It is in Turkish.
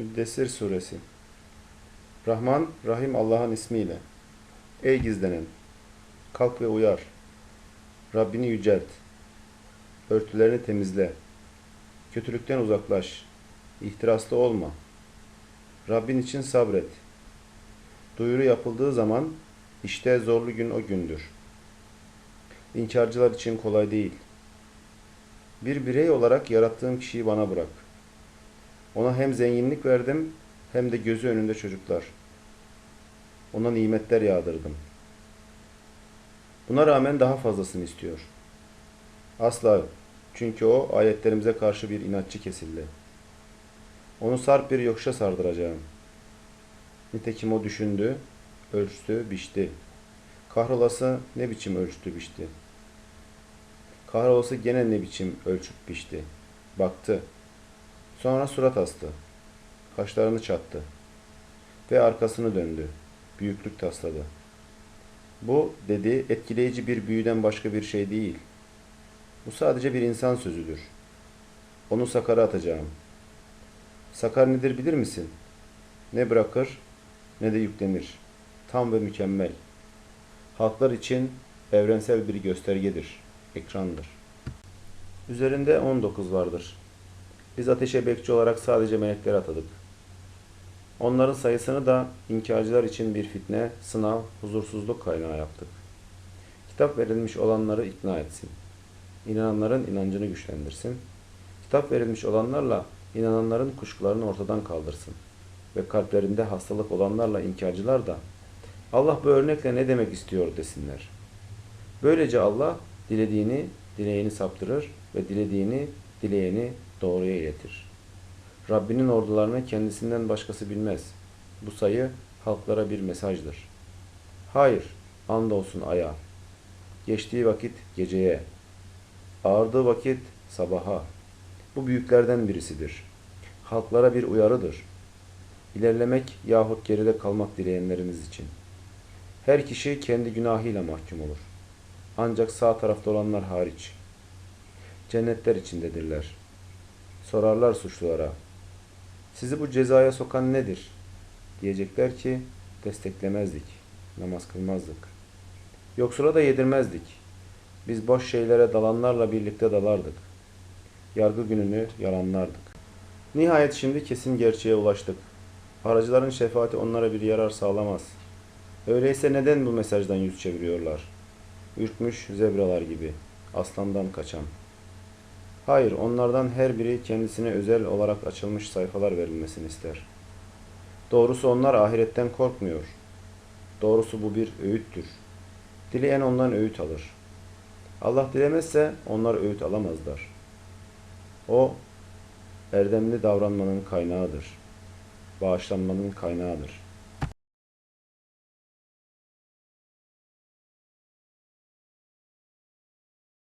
Müddessir Suresi Rahman, Rahim Allah'ın ismiyle. Ey gizlenen! Kalk ve uyar. Rabbini yücelt. Örtülerini temizle. Kötülükten uzaklaş. İhtiraslı olma. Rabbin için sabret. Duyuru yapıldığı zaman işte zorlu gün o gündür. İnkarcılar için kolay değil. Bir birey olarak yarattığım kişiyi bana bırak. Ona hem zenginlik verdim hem de gözü önünde çocuklar. Ona nimetler yağdırdım. Buna rağmen daha fazlasını istiyor. Asla çünkü o ayetlerimize karşı bir inatçı kesildi. Onu sarp bir yokuşa sardıracağım. Nitekim o düşündü, ölçtü, biçti. Kahrolası ne biçim ölçtü, biçti. Kahrolası gene ne biçim ölçüp biçti. Baktı. Sonra surat astı. Kaşlarını çattı. Ve arkasını döndü. Büyüklük tasladı. Bu, dedi, etkileyici bir büyüden başka bir şey değil. Bu sadece bir insan sözüdür. Onu sakara atacağım. Sakar nedir bilir misin? Ne bırakır ne de yüklenir. Tam ve mükemmel. Halklar için evrensel bir göstergedir. Ekrandır. Üzerinde 19 vardır. Biz ateşe bekçi olarak sadece melekleri atadık. Onların sayısını da inkarcılar için bir fitne, sınav, huzursuzluk kaynağı yaptık. Kitap verilmiş olanları ikna etsin. İnananların inancını güçlendirsin. Kitap verilmiş olanlarla inananların kuşkularını ortadan kaldırsın. Ve kalplerinde hastalık olanlarla inkarcılar da Allah bu örnekle ne demek istiyor desinler. Böylece Allah dilediğini, dileğini saptırır ve dilediğini, dileyeni doğruya iletir. Rabbinin ordularını kendisinden başkası bilmez. Bu sayı halklara bir mesajdır. Hayır, andolsun aya. Geçtiği vakit geceye. Ağırdığı vakit sabaha. Bu büyüklerden birisidir. Halklara bir uyarıdır. İlerlemek yahut geride kalmak dileyenleriniz için. Her kişi kendi günahıyla mahkum olur. Ancak sağ tarafta olanlar hariç. Cennetler içindedirler. Sorarlar suçlulara. Sizi bu cezaya sokan nedir? Diyecekler ki desteklemezdik. Namaz kılmazdık. Yoksula da yedirmezdik. Biz boş şeylere dalanlarla birlikte dalardık. Yargı gününü yalanlardık. Nihayet şimdi kesin gerçeğe ulaştık. Aracıların şefaati onlara bir yarar sağlamaz. Öyleyse neden bu mesajdan yüz çeviriyorlar? Ürkmüş zebralar gibi, aslandan kaçan. Hayır, onlardan her biri kendisine özel olarak açılmış sayfalar verilmesini ister. Doğrusu onlar ahiretten korkmuyor. Doğrusu bu bir öğüttür. Dileyen ondan öğüt alır. Allah dilemezse onlar öğüt alamazlar. O, erdemli davranmanın kaynağıdır. Bağışlanmanın kaynağıdır.